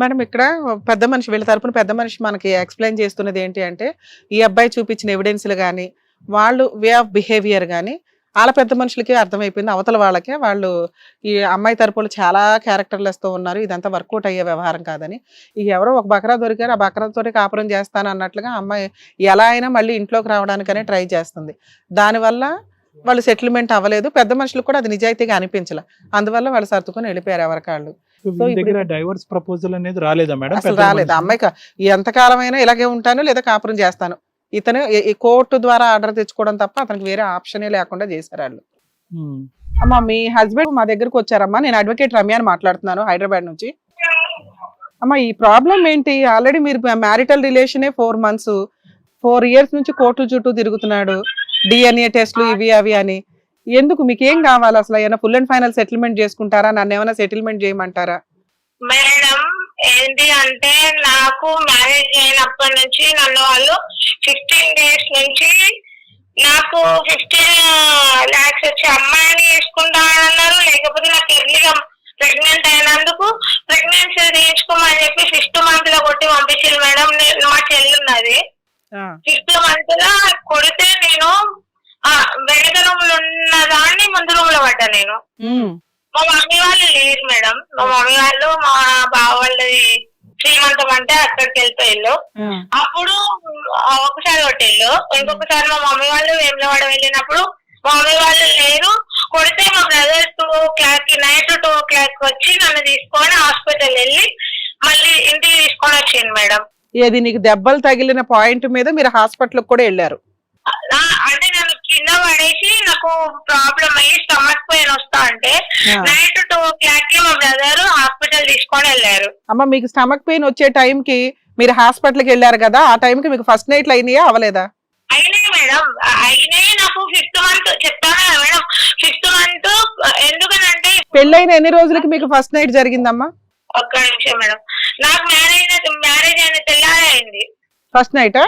Madam ఇక్కడ పెద్ద మనిషి వీళ్ళ తరపున పెద్ద మనిషి మనకి ఎక్స్ప్లెయిన్ చేస్తున్నది ఏంటి అంటే ఈ అబ్బాయి చూపించిన ఎవిడెన్స్లు కానీ వాళ్ళు వే ఆఫ్ బిహేవియర్ కానీ వాళ్ళ పెద్ద మనుషులకి అర్థమైపోయింది. అవతల వాళ్ళకే వాళ్ళు ఈ అమ్మాయి తరపులు చాలా క్యారెక్టర్లెస్తో ఉన్నారు. ఇదంతా వర్కౌట్ అయ్యే వ్యవహారం కాదని. ఈ ఎవరో ఒక బకరా దొరికారు ఆ బకరాతోటి కాపురం చేస్తాను అన్నట్లుగా అమ్మాయి ఎలా అయినా మళ్ళీ ఇంట్లోకి రావడానికనే ట్రై చేస్తుంది. దానివల్ల వాళ్ళు సెటిల్మెంట్ అవ్వలేదు. పెద్ద మనుషులకు కూడా అది నిజాయితీగా అనిపించలే. అందువల్ల వాళ్ళు సర్దుకొని వెళ్ళిపోయారు ఎవరికాళ్ళు దగ్గర డైవర్స్ ప్రపోజల్ అనేది రాలేదా మేడం? అసలు రాలేదు? అమ్మాయికి ఎంతకాలమైనా ఇలాగే ఉంటాను లేదా కాపురం చేస్తాను. ఇతను కోర్టు ద్వారా ఆర్డర్ తెచ్చుకోవడం తప్ప అతనికి వేరే ఆప్షనే లేకుండా చేశారు వాళ్ళు. అమ్మా మీ హస్బెండ్ మా దగ్గరకు వచ్చారమ్మా. నేను అడ్వకేట్ రమ్య అని మాట్లాడుతున్నాను హైదరాబాద్ నుంచి. అమ్మా ఈ ప్రాబ్లం ఏంటి? ఆల్రెడీ మీరు మ్యారిటల్ రిలేషనే ఫోర్ మంత్స్ ఫోర్ ఇయర్స్ నుంచి కోర్టుల చుట్టూ తిరుగుతున్నాడు. డిఎన్ఏ టెస్ట్లు ఇవి అవి అని. ఎందుకు? మీకు ఏం కావాలి అసలు? ఏమైనా ఫుల్ అండ్ ఫైనల్ సెటిల్మెంట్ చేసుకుంటారా? నన్ను ఏమైనా సెటిల్మెంట్ చేయమంటారా? మేడం ఏంటి అంటే నాకు మ్యారేజ్ అయినప్పటి నుంచి నన్ను వాళ్ళు ఫిఫ్టీన్ డేస్ నుంచి నాకు ఫిఫ్టీన్ లాక్స్ వచ్చి అమ్మాయిని వేసుకుంటా అన్నారు లేకపోతే నాకు ఎర్లీగా ప్రెగ్నెంట్ అయినందుకు ప్రెగ్నెన్సీ తీయించుకోమని చెప్పి ఫిఫ్త్ మంత్లో కొట్టి పంపించారు మేడం. మా చెల్లి ఉన్నది ఫిఫ్త్ మంత్లో కొడితే నేను వెనక రూమ్లో ఉన్న దాన్ని ముందు రూమ్లో పడ్డా నేను. మా మమ్మీ వాళ్ళు లేరు మేడం. మా మమ్మీ వాళ్ళు మా బావ వాళ్ళది శ్రీమంతం అంటే అక్కడికి వెళ్ళిపోయారు ఆ, అప్పుడు ఒకసారి కొట్టేళ్ళు ఇంకొకసారి మా మమ్మీ వాళ్ళు వేములవాడ వెళ్ళినప్పుడు మా మమ్మీ వాళ్ళు లేరు. కొడితే మా బ్రదర్ టూ ఓ క్లాక్కి నైట్ టూ ఓ క్లాక్ వచ్చి నన్ను తీసుకొని హాస్పిటల్ వెళ్ళి మళ్ళీ ఇంటికి తీసుకొని వచ్చింది మేడం. ఏది నీకు దెబ్బలు తగిలిన పాయింట్ మీద మీరు హాస్పిటల్కి కూడా వెళ్ళారు. పడేసి నాకు ప్రాబ్లం అయ్యి స్టమక్ పెయిన్ వస్తా అంటే. నైట్ టూ ఓ క్లాక్కి మా బ్రదర్ హాస్పిటల్ తీసుకొని వెళ్ళారు. అమ్మ మీకు స్టమక్ పెయిన్ వచ్చే టైంకి మీరు హాస్పిటల్కి వెళ్ళారు కదా ఆ టైంకి మీకు ఫస్ట్ నైట్లు అయినాయా అవలేదా అయినాయి మేడం. అయినాయి నాకు ఫిఫ్త్ మంత్ చెప్తాను కదా మేడం. ఫిఫ్త్ మంత్ ఎందుకనంటే పెళ్ళైన ఎన్ని రోజులకి మీకు ఫస్ట్ నైట్ జరిగిందమ్మా? ఒక్క నిమిషం మేడం. నాకు మ్యారేజ్ మ్యారేజ్ అయిన తెల్లారే అయింది. ఫస్ట్ నైటా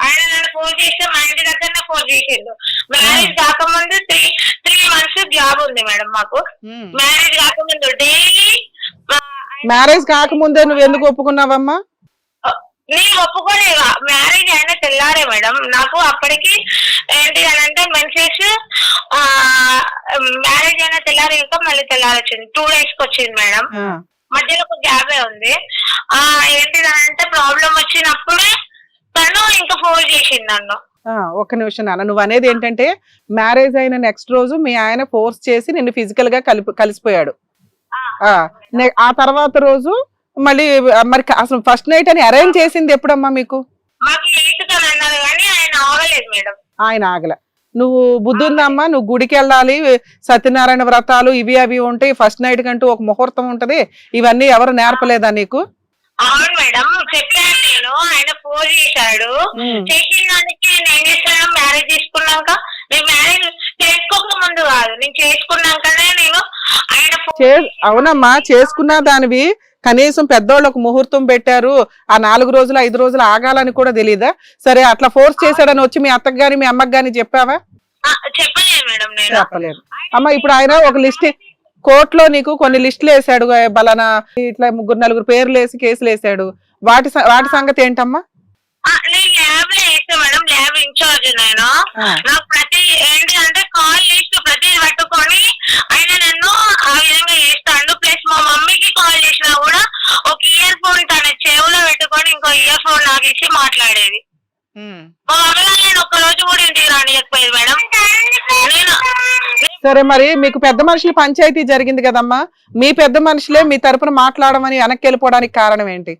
ఆయన నన్ను- ఫోన్ చేస్తే మా ఇంటి దగ్గరనే ఫోన్ చేసిండు. మ్యారేజ్ కాకముందు త్రీ త్రీ మంత్స్ జాబ్ ఉంది మేడం మాకు. మ్యారేజ్ కాకముందు డైలీ మ్యారేజ్ కాకముందే నువ్వు ఎందుకు ఒప్పుకున్నావమ్మా? నేను ఒప్పుకోలేదు మ్యారేజ్ అయిన తెల్లారే మేడం. నాకు అప్పటికి ఏంటి అని అంటే మెన్సెస్ మ్యారేజ్ అయిన తెల్లారి ఇంకా మళ్ళీ తెల్లారి వచ్చింది టూ డేస్కి వచ్చింది మేడం. మధ్యలో ఒక గ్యాపే ఉంది. ఆ ఏంటి అని అంటే ప్రాబ్లం వచ్చినప్పుడే చేసింది నన్ను. ఆ, ఒక్క నిమిషం నాన్న. నువ్వు అనేది ఏంటంటే మ్యారేజ్ అయిన నెక్స్ట్ రోజు మీ ఆయన ఫోర్స్ చేసి నిన్ను ఫిజికల్గా కలిపి కలిసిపోయాడు. ఆ, తర్వాత రోజు మళ్ళీ మరి అసలు ఫస్ట్ నైట్ అని అరేంజ్ చేసింది ఎప్పుడమ్మా మీకు? ఆయన ఆగల. నువ్వు బుద్ధి ఉందమ్మా నువ్వు గుడికి వెళ్ళాలి సత్యనారాయణ వ్రతాలు ఇవి అవి ఉంటాయి. ఫస్ట్ నైట్ కంటూ ఒక ముహూర్తం ఉంటది. ఇవన్నీ ఎవరు నేర్పలేదా నీకు? అవును మేడం చెప్పాను నేను ఆయన ఫోన్ చేశాడు. చేసిన దానికి నేను ఏం చేస్తాను మ్యారేజ్ చేసుకున్నాక నేను మ్యారేజ్ చేసుకోక ముందు కాదు నేను చేసుకున్నాకనే నేను ఆయన అవునమ్మా చేసుకున్న దానివి కనీసం పెద్దోళ్ళు ఒక ముహూర్తం పెట్టారు ఆ నాలుగు రోజులు ఐదు రోజులు ఆగాలని కూడా తెలియదా సరే అట్లా ఫోర్స్ చేశాడని వచ్చి మీ అత్తకు గాని మీ అమ్మకి గాని చెప్పావా చెప్పలేదు మేడం నేను. చెప్పలేదు. అమ్మ ఇప్పుడు ఆయన ఒక లిస్ట్ కోర్టులో నీకు కొన్ని లిస్టులు వేసాడు బలానా ఇట్లా ముగ్గురు నలుగురు పేర్లు వేసి కేసులు వేసాడు వాటి వాటి సంగతి ఏంటమ్మా? నేను ల్యాబ్లో మేడం ల్యాబ్ ఇన్ఛార్జ్ నేను. నాకు ప్రతి ఏంటి అంటే కాల్ లిస్ట్ ప్రతి పట్టుకొని ఆయన నన్ను ఆ విధంగా చేస్తాడు ప్లస్ మా మమ్మీకి కాల్ చేసినా కూడా ఒక ఇయర్ ఫోన్ తన చెవులో పెట్టుకొని ఇంకో ఇయర్ ఫోన్ నాకు ఇచ్చి మాట్లాడేది మా మమ్మీ వాళ్ళు నేను ఒక్క రోజు కూడా ఇంటికి రానియకపోయేది మేడం నేను సరే మరి మీకు పెద్ద మనుషుల పంచాయతీ జరిగింది కదమ్మా. మీ పెద్ద మనుషులే మీ తరపున మాట్లాడమని వెనక్కి వెళ్ళిపోవడానికి కారణం ఏంటి?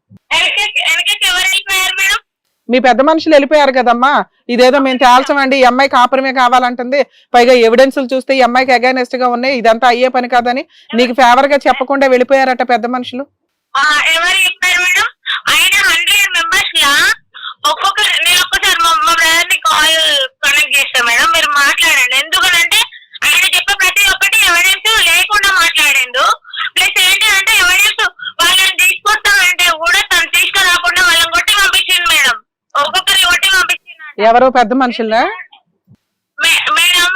మీ పెద్ద మనుషులు వెళ్ళిపోయారు కదమ్మా. ఇదేదో మేము తేల్చమండి. ఈ అమ్మాయి కాపురమే కావాలంటుంది. పైగా ఎవిడెన్సులు చూస్తే ఈ అమ్మాయికి అగైనెస్ట్గా ఉన్నాయి. ఇదంతా అయ్యే పని కాదని నీకు ఫేవర్గా చెప్పకుండా వెళ్ళిపోయారట పెద్ద మనుషులు. ఒక్కొక్క నేను ఒక్కసారి మా మా బ్రదర్ని కాల్ కనెక్ట్ చేస్తాను మేడం మీరు మాట్లాడండి ఎందుకనంటే ఆయన చెప్పే ప్రతి ఒక్కటి ఎవిడెన్స్ లేకుండా మాట్లాడిండు ప్లస్ ఏంటి అంటే ఎవిడెన్స్ వాళ్ళని తీసుకొస్తామంటే కూడా తను తీసుకురాకుండా వాళ్ళని కొట్టి పంపించింది మేడం ఒక్కొక్కరి కొట్టి పంపించింది ఎవరో పెద్ద మనుషుల్లా మే- మేడం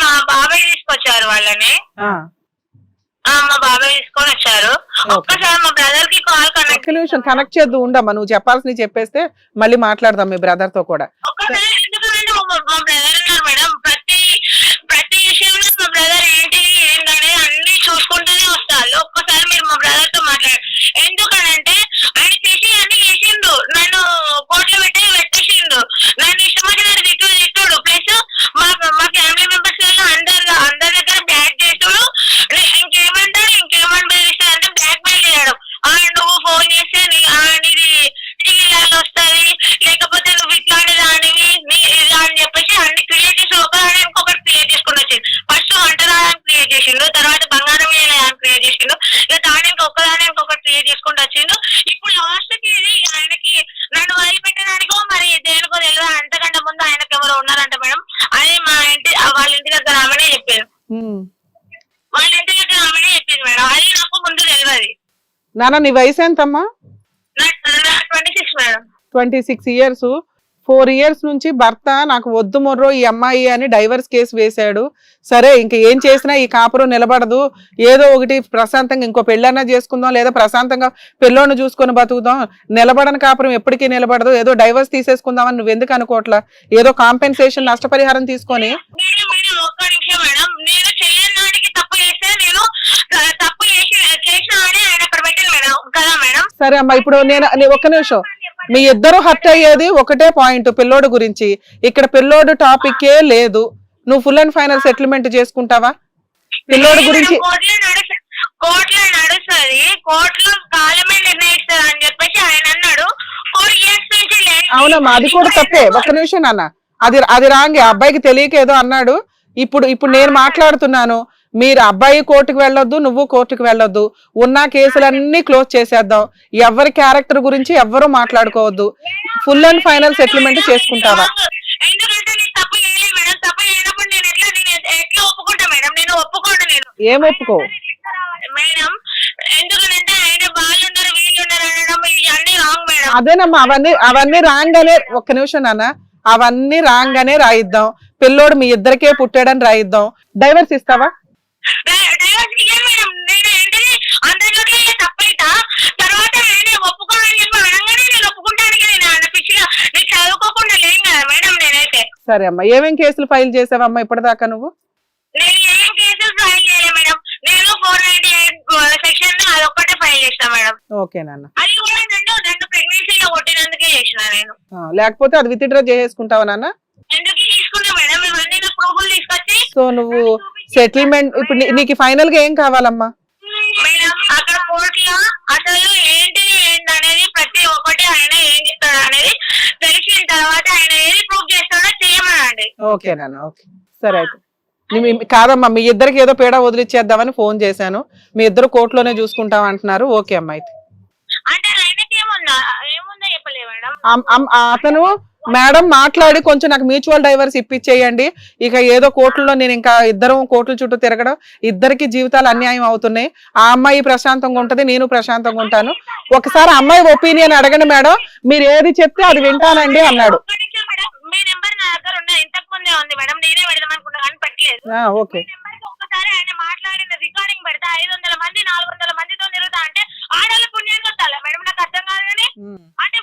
మా బాబాయ్ తీసుకొచ్చారు వాళ్ళని. మా బాబాయ్ తీసుకొని వచ్చారు. ఒక్కసారి మా బ్రదర్కి కాల్ కనెక్ట్ ఒక్క నిమిషం కనెక్ట్ చేద్దు ఉండమ్మా. నువ్వు చెప్పాల్సింది చెప్పేస్తే మళ్ళీ మాట్లాడదాం మీ బ్రదర్తో కూడా ఎందుకంటే మా మా బ్రదర్ ఉన్నారు మేడం. ప్రతి ప్రతి విషయంలో మా బ్రదర్ ఏంటి ఏంటనేది అన్ని చూసుకుంటూనే వస్తారు ఒక్కసారి మీరు మా బ్రదర్తో మాట్లాడారు ఎందుకనంటే నాన్న నీ వయసు ఎంతమ్మా? Twenty six years four years నుంచి భర్త నాకు వద్దు మొర్రో ఈ అమ్మాయి అని డైవర్స్ కేసు వేశాడు. సరే ఇంక ఏం చేసినా ఈ కాపురం నిలబడదు. ఏదో ఒకటి ప్రశాంతంగా ఇంకో పెళ్ళన్నా చేసుకుందాం లేదా ప్రశాంతంగా పిల్లోని చూసుకొని బతుకుదాం. నిలబడని కాపురం ఎప్పటికీ నిలబడదు. ఏదో డైవర్స్ తీసేసుకుందామని నువ్వు ఎందుకు అనుకోవట్లా? ఏదో కాంపెన్సేషన్ నష్టపరిహారం తీసుకొని సరే అమ్మా ఇప్పుడు నేను ఒక్క నిమిషం. మీ ఇద్దరు హర్ట్ అయ్యేది ఒకటే పాయింట్ పిల్లోడు గురించి. ఇక్కడ పిల్లోడు టాపికే లేదు. నువ్వు ఫుల్ అండ్ ఫైనల్ సెటిల్మెంట్ చేసుకుంటావా? పిల్లోడు గురించి కోర్టులో నడుస్తు కోర్టులో నడుస్తుంది. కోర్టులో కాలమే నిర్ణయిస్తుంది అని చెప్పేసి ఆయన అన్నాడు. ఫోర్ ఇయర్స్ నుంచి లేదు. అవునమ్మా అది కూడా తప్పే. ఒక్క నిమిషం నాన్న. అది అది రాంగే. అబ్బాయికి తెలియక ఏదో అన్నాడు. ఇప్పుడు ఇప్పుడు నేను మాట్లాడుతున్నాను. మీరు అబ్బాయి కోర్టుకు వెళ్ళొద్దు నువ్వు కోర్టుకు వెళ్ళొద్దు. ఉన్న కేసులన్నీ క్లోజ్ చేసేద్దాం. ఎవరి క్యారెక్టర్ గురించి ఎవ్వరూ మాట్లాడుకోవద్దు. ఫుల్ అండ్ ఫైనల్ సెటిల్మెంట్ చేసుకుంటావా? ఎందుకంటే నేను తప్పు చేయలేదు మేడం. తప్పు చేయనప్పుడు నేను ఎట్లా నేను ఎట్లా ఒప్పుకుంటా మేడం? నేను ఒప్పుకోండి నేను. ఏం ఒప్పుకో? మేడం ఎందుకంటే ఆయన వాళ్ళు ఉన్నారు వీళ్ళు ఉన్నారు అనడం ఇవన్నీ రాంగ్ మేడం. అదేనమ్మా అవన్నీ అవన్నీ రాంగానే ఒక్క నిమిషం నాన్న. అవన్నీ రాంగానే రాయిద్దాం. పిల్లోడు మీ ఇద్దరికే పుట్టాడని రాయిద్దాం. డైవర్స్ ఇస్తావా? నేను తర్వాత ఆయన ఒప్పుకోవాలని చెప్పి అనగానే నేను ఒప్పుకుంటానికి నేను అన్న పిచ్చిగా నేను చదువుకోకుండా లేం కదా మేడం నేనైతే. సరే అమ్మా ఏమేం కేసులు ఫైల్ చేసావమ్మా ఇప్పటిదాకా నువ్వు? నేను ఏం కేసులు ఫైల్ చేయలేదు మేడం? నేను ఫోర్ నైన్టీ ఎయిట్ సెక్షన్ అదొక్కటే ఫైల్ చేసిన మేడం. ఓకే నాన్న. అది కూడా నన్ను నన్ను ప్రెగ్నెన్సీలో కొట్టినందుకే చేసిన నేను. లేకపోతే అది విత్డ్రా చేసుకుంటావా నాన్న? ఎందుకు తీసుకున్నా మేడం? ఇవన్నీ ప్రూఫ్లు తీసుకొచ్చి సో నువ్వు సెటిల్మెంట్ ఇప్పుడు నీ- నీకు ఫైనల్గా ఏం కావాలమ్మా? మేడం అక్కడ కోర్టులో అసలు ఏంటి ఏంటి అనేది ప్రతి ఒక్కటి ఆయన ఏం చెప్తాడు అనేది తెలిసిన తర్వాత ఆయన ఏది ప్రూవ్ చేస్తాడో చేయమనండి. ఓకే నాన్న ఓకే సరే అయితే. నీ- మీ- కాదమ్మా మీ ఇద్దరికి ఏదో పేడ వదిలిచ్చేద్దామని ఫోన్ చేశాను. మీ ఇద్దరు కోర్టులోనే చూసుకుంటాం అంటున్నారు. ఓకే అమ్మా అయితే. అంటే ఆయనకి ఏముందా? ఏముందో చెప్పలే మేడం అమ్- అమ్- ఆ అతను మేడం మాట్లాడి కొంచెం నాకు మ్యూచువల్ డైవర్స్ ఇప్పించేయండి ఇక ఏదో కోర్టులో నేను ఇంకా ఇద్దరం కోర్టుల చుట్టూ తిరగడం ఇద్దరికి జీవితాలు అన్యాయం అవుతున్నాయి. ఆ అమ్మాయి ప్రశాంతంగా ఉంటది నేను ప్రశాంతంగా ఉంటాను. ఒకసారి అమ్మాయి ఒపీనియన్ అడగండి మేడం మీరు ఏది చెప్తే అది వింటానండి అన్నాడు. ఓకే. పెడతా ఐదు వందల మంది నాలుగు వందల మందితో తిరుగుతా అంటే ఆడవాళ్ళ పుణ్యానికి వస్తారా మేడం నాకు అర్థం కాదు కానీ. అంటే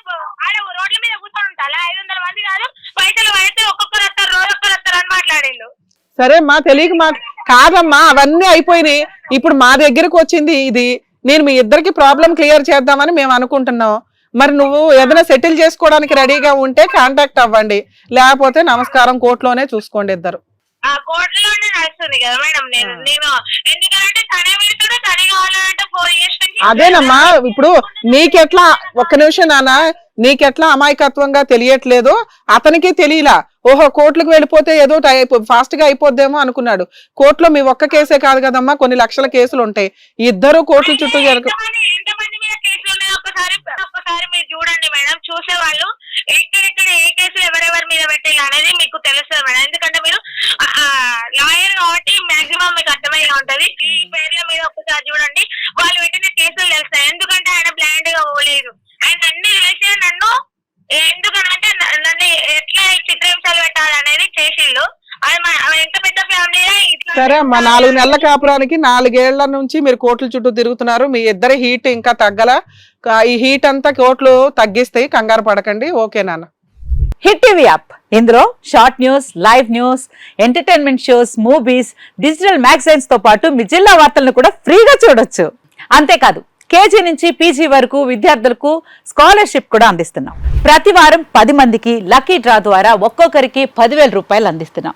ఆడ రోడ్ల మీద కూర్చొని ఉంటారా ఐదు వందల మంది కాదు పైసలు పడితే ఒక్కొక్కరు వస్తారు రోజు ఒక్కరు వస్తారు అని మాట్లాడిండు. సరే మా తెలియక మా కాదమ్మా అవన్నీ అయిపోయినాయి. ఇప్పుడు మా దగ్గరకు వచ్చింది ఇది. నేను మీ ఇద్దరికి ప్రాబ్లం క్లియర్ చేద్దామని మేము అనుకుంటున్నాం. మరి నువ్వు ఏదైనా సెటిల్ చేసుకోవడానికి రెడీగా ఉంటే కాంటాక్ట్ అవ్వండి. లేకపోతే నమస్కారం కోర్టులోనే చూసుకోండి ఇద్దరు. ఆ కోర్టులోనే నడుస్తుంది కదా మేడం నేను ఆ. నేను ఎందుకంటే తనే పెడుతుండే తనే కావాలంటే ఫోర్ ఇయర్స్ నుంచి అదేనమ్మా ఇప్పుడు నీకెట్లా ఒక్క నిమిషం నాన్న నీకెట్లా అమాయకత్వంగా తెలియట్లేదో? అతనికి తెలియలా. ఓహో కోర్టులకు వెళ్ళిపోతే ఏదో ఫాస్ట్గా అయిపోద్దేమో అనుకున్నాడు. కోర్టులో మీ ఒక్క కేసే కాదు కదమ్మా కొన్ని లక్షల కేసులు ఉంటాయి ఇద్దరు కోర్టుల చుట్టూ జరగ ఒక్కసారి ఒక్కసారి మీరు చూడండి మేడం. చూసే వాళ్ళు ఎక్కడెక్కడ ఏ కేసులు ఎవరెవరి మీద పెట్టాలి అనేది మీకు తెలుస్తుంది మేడం. ఎందుకంటే మీరు లాయర్ కాబట్టి మాక్సిమం మీకు అర్థమయ్యే ఉంటది. ఈ పేర్ల మీద ఒక్కసారి చూడండి. వాళ్ళు పెట్టిన కేసులు తెలుస్తాయి. ఎందుకంటే ఆయన బ్లాండ్గా పోలేదు. ఆయన అన్ని తెలిసే నన్ను ఎందుకనంటే నన్ను ఎట్లా చిత్రహింసలు పెట్టాలి అనేది చేసిండు సరే అమ్మా నాలుగు నెలల కాపురానికి నాలుగేళ్ళ నుంచి మీరు కోట్ల చుట్టూ తిరుగుతున్నారు. మీ ఇద్దరి హీట్ ఇంకా తగ్గల. ఈ హీట్ అంతా కోట్లు తగ్గిస్తాయి కంగారు పడకండి. ఓకే నాన్న. Hit TV app. ఇందులో short news live news entertainment shows movies digital మ్యాగజైన్స్తో పాటు మీ జిల్లా వార్తలను కూడా ఫ్రీగా చూడొచ్చు. అంతేకాదు కేజీ నుంచి పీజీ వరకు విద్యార్థులకు స్కాలర్షిప్ కూడా అందిస్తున్నాం. ప్రతి వారం పది మందికి లక్కీ డ్రా ద్వారా ఒక్కొక్కరికి పదివేల రూపాయలు అందిస్తున్నాం.